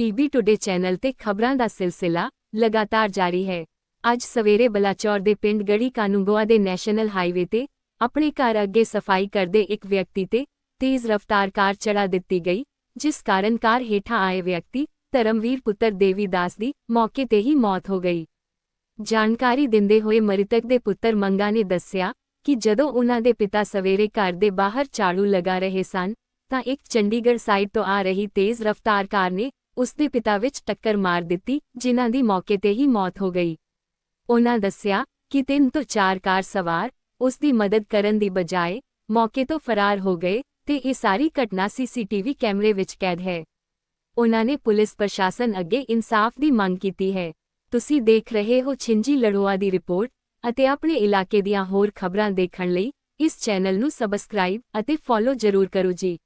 PB today channel ਤੇ ਖਬਰਾਂ ਦਾ ਸਿਲਸਿਲਾ ਲਗਾਤਾਰ ਜਾਰੀ ਹੈ। ਅੱਜ ਸਵੇਰੇ ਬਲਾਚੌਰ ਦੇ ਪਿੰਡ ਗੜੀ ਕਾਨੂੰਗੋਆ ਦੇ ਨੈਸ਼ਨਲ ਹਾਈਵੇ ਤੇ ਆਪਣੇ ਘਰ ਅੱਗੇ ਸਫ਼ਾਈ ਕਰਦੇ ਇੱਕ ਵਿਅਕਤੀ ਤੇ ਤੇਜ਼ ਰਫ਼ਤਾਰ ਕਾਰ ਚੜਾ ਦਿੱਤੀ ਗਈ, ਜਿਸ ਕਾਰਨ ਕਾਰ ਹੇਠਾਂ ਆਏ ਵਿਅਕਤੀ, ਧਰਮਵੀਰ ਪੁੱਤਰ ਦੇਵੀਦਾਸ ਦੀ ਮੌਕੇ ਤੇ ਹੀ ਮੌਤ ਹੋ ਗਈ। ਜਾਣਕਾਰੀ ਦਿੰਦੇ ਹੋਏ ਮ੍ਰਿਤਕ ਦੇ ਪੁੱਤਰ ਮੰਗਾ ਨੇ ਦੱਸਿਆ ਕਿ ਜਦੋਂ ਉਨ੍ਹਾਂ ਦੇ ਪਿਤਾ ਸਵੇਰੇ ਘਰ ਦੇ ਬਾਹਰ ਝਾੜੂ ਲਗਾ ਰਹੇ ਸਨ, ਤਾਂ ਇੱਕ ਚੰਡੀਗੜ੍ਹ ਸਾਈਡ ਤੋਂ ਆ ਰਹੀ ਤੇਜ਼ ਰਫ਼ਤਾਰ ਕਾਰ ਨੇ ਉਸ ਦੇ ਪਿਤਾ ਵਿੱਚ ਟੱਕਰ ਮਾਰ ਦਿੱਤੀ, ਜਿਨ੍ਹਾਂ ਦੀ ਮੌਕੇ ਤੇ ਹੀ ਮੌਤ ਹੋ ਗਈ। ਉਨ੍ਹਾਂ ਦੱਸਿਆ ਕਿ ਤਿੰਨ ਤੋਂ ਚਾਰ ਕਾਰ ਸਵਾਰ ਉਸ ਦੀ ਮਦਦ ਕਰਨ ਦੀ ਬਜਾਏ ਮੌਕੇ ਤੋਂ ਫਰਾਰ ਹੋ ਗਏ ਤੇ ਇਹ ਸਾਰੀ ਘਟਨਾ ਸੀਸੀਟੀਵੀ ਕੈਮਰੇ ਵਿੱਚ ਕੈਦ ਹੈ। ਉਨ੍ਹਾਂ ਨੇ ਪੁਲਿਸ ਪ੍ਰਸ਼ਾਸਨ ਅੱਗੇ ਇਨਸਾਫ ਦੀ ਮੰਗ ਕੀਤੀ ਹੈ। ਤੁਸੀਂ ਦੇਖ ਰਹੇ ਹੋ ਛਿੰਜੀ ਲੜੋਆ ਦੀ ਰਿਪੋਰਟ ਅਤੇ ਆਪਣੇ ਇਲਾਕੇ ਦੀਆਂ ਹੋਰ ਖਬਰਾਂ ਦੇਖਣ ਲਈ ਇਸ ਚੈਨਲ ਨੂੰ ਸਬਸਕ੍ਰਾਈਬ ਅਤੇ ਫੋਲੋ ਜ਼ਰੂਰ ਕਰੋ ਜੀ।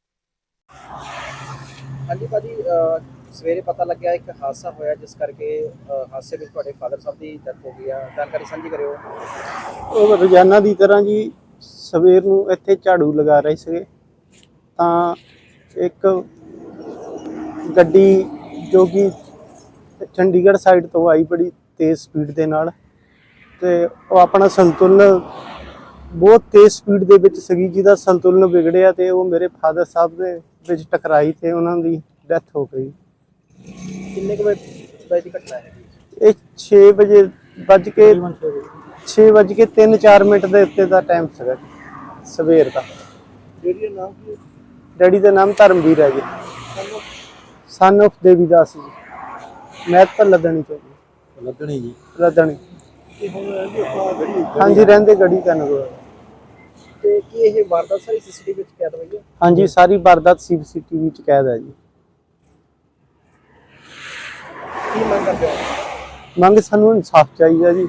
ਹਾਂਜੀ ਭਾਜੀ ਸਵੇਰੇ ਪਤਾ ਲੱਗਿਆ ਇੱਕ ਹਾਦਸਾ ਹੋਇਆ, ਜਿਸ ਕਰਕੇ, ਅਹ, ਹਾਦਸੇ ਵਿੱਚ ਤੁਹਾਡੇ ਫਾਦਰ ਸਾਹਿਬ ਦੀ ਡੈਥ ਹੋ ਗਈ ਆ। ਜਾਣਕਾਰੀ ਸਾਂਝੀ ਕਰਿਓ। ਉਹ ਰੋਜ਼ਾਨਾ ਦੀ ਤਰ੍ਹਾਂ ਜੀ, ਸਵੇਰ ਨੂੰ ਇੱਥੇ ਝਾੜੂ ਲਗਾ ਰਹੇ ਸੀਗੇ। ਤਾਂ ਇੱਕ ਗੱਡੀ ਜੋ ਕਿ ਚੰਡੀਗੜ੍ਹ ਸਾਈਡ ਤੋਂ ਆਈ ਬੜੀ ਤੇਜ਼ ਸਪੀਡ ਦੇ ਨਾਲ, ਤੇ ਉਹ ਆਪਣਾ ਸੰਤੁਲਨ ਬਹੁਤ ਤੇਜ਼ ਸਪੀਡ ਦੇ ਵਿੱਚ ਸੀਗੀ, ਜਿਹਦਾ ਸੰਤੁਲਨ ਵਿਗੜਿਆ ਤੇ ਉਹ ਮੇਰੇ ਫਾਦਰ ਸਾਹਿਬ ਦੇ ਵਿੱਚ ਟਕਰਾਈ ਤੇ ਉਹਨਾਂ ਦੀ ਡੈਥ ਹੋ ਗਈ। ਕਿੰਨੇ ਕੁ ਵਜੇ ਵਜੇ ਦੀ ਘਟਨਾ ਹੈ? ਇਹ 6 ਵਜੇ ਵੱਜ ਕੇ 6 ਵੱਜ। ਕੇ 3-4 ਮਿੰਟ ਦੇ ਉੱਤੇ ਦਾ ਟਾਈਮ ਸੀਗਾ ਜੀ, ਸਵੇਰ ਦਾ। ਜਿਹੜੀ ਨਾਮ ਕੀ ਡੈਡੀ ਦਾ ਨਾਮ ਧਰਮਵੀਰ ਹੈ ਜੀ। ਸਨ of ਦੇਵੀਦਾਸ ਜੀ। ਮੈਂ ਤਾਂ ਲੱਦਣੀ ਚਾਹੀਦੀ ਲੱਗਣੀ ਜੀ। ਲੱਦਣੀ ਤੇ ਹੁਣ ਇਹਦੀ ਆਪਾਂ ਜਿਹੜੀ ਹਾਂਜੀ ਰਹਿੰਦੇ ਗੜੀ ਕਨਗੋ ਤੇ ਕੀ ਇਹ ਵਾਰਦਾਤ ਸਾਰੀ ਸੀਸੀਟੀਵੀ ਵਿੱਚ ਕੈਦ ਹੋਈ ਹੈ? ਹਾਂਜੀ ਸਾਰੀ ਵਾਰਦਾਤ ਸੀਸੀਟੀਵੀ ਚ ਕੈਦ ਹੈ ਜੀ। ਕੀ ਮੰਗ ਕਰਦੇ ਹੋ? ਮੰਗ ਸਾਨੂੰ ਇਨਸਾਫ ਚਾਹੀਦਾ ਜੀ।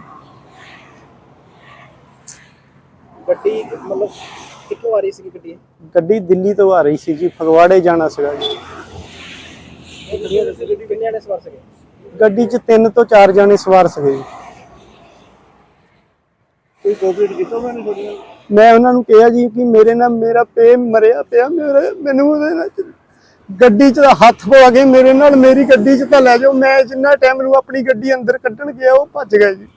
ਗੱਡੀ ਮਤਲਬ ਕਿੱਥੋਂ ਆ ਰਹੀ ਸੀ ਗੱਡੀ? ਗੱਡੀ ਦਿੱਲੀ ਤੋਂ ਆ ਰਹੀ ਸੀ ਜੀ ਫਗਵਾੜੇ ਜਾਣਾ ਸੀਗਾ ਜੀ। ਇਹ ਕਿੰਨੇ ਗੱਡੀ ਕਿੰਨੇ ਆਣੇ ਸਵਾਰ ਸੀਗੇ? ਗੱਡੀ 'ਚ ਤਿੰਨ ਤੋਂ ਚਾਰ ਜਾਣੇ ਸਵਾਰ ਸੀਗੇ ਜੀ। ਕੋਈ ਕੋਆਪਰੇਟ ਕੀਤਾ ਉਹਨਾਂ ਨੇ ਤੁਹਾਡੇ ਨਾਲ? ਮੈਂ ਉਹਨਾਂ ਨੂੰ ਕਿਹਾ ਜੀ ਕਿ ਮੇਰੇ ਨਾਲ ਮੇਰਾ ਪੇ ਮਰਿਆ ਪਿਆ ਮੇਰੇ ਮੈਨੂੰ ਉਹਦੇ ਨਾਲ ਗੱਡੀ 'ਚ ਹੱਥ ਪਵਾ ਕੇ ਮੇਰੇ ਨਾਲ ਮੇਰੀ ਗੱਡੀ 'ਚ ਤਾਂ ਲੈ ਜਾਓ, ਮੈਂ ਜਿੰਨਾ ਟਾਈਮ ਨੂੰ ਆਪਣੀ ਗੱਡੀ ਅੰਦਰ ਕੱਢਣ ਗਿਆ, ਉਹ ਭੱਜ ਗਿਆ ਜੀ।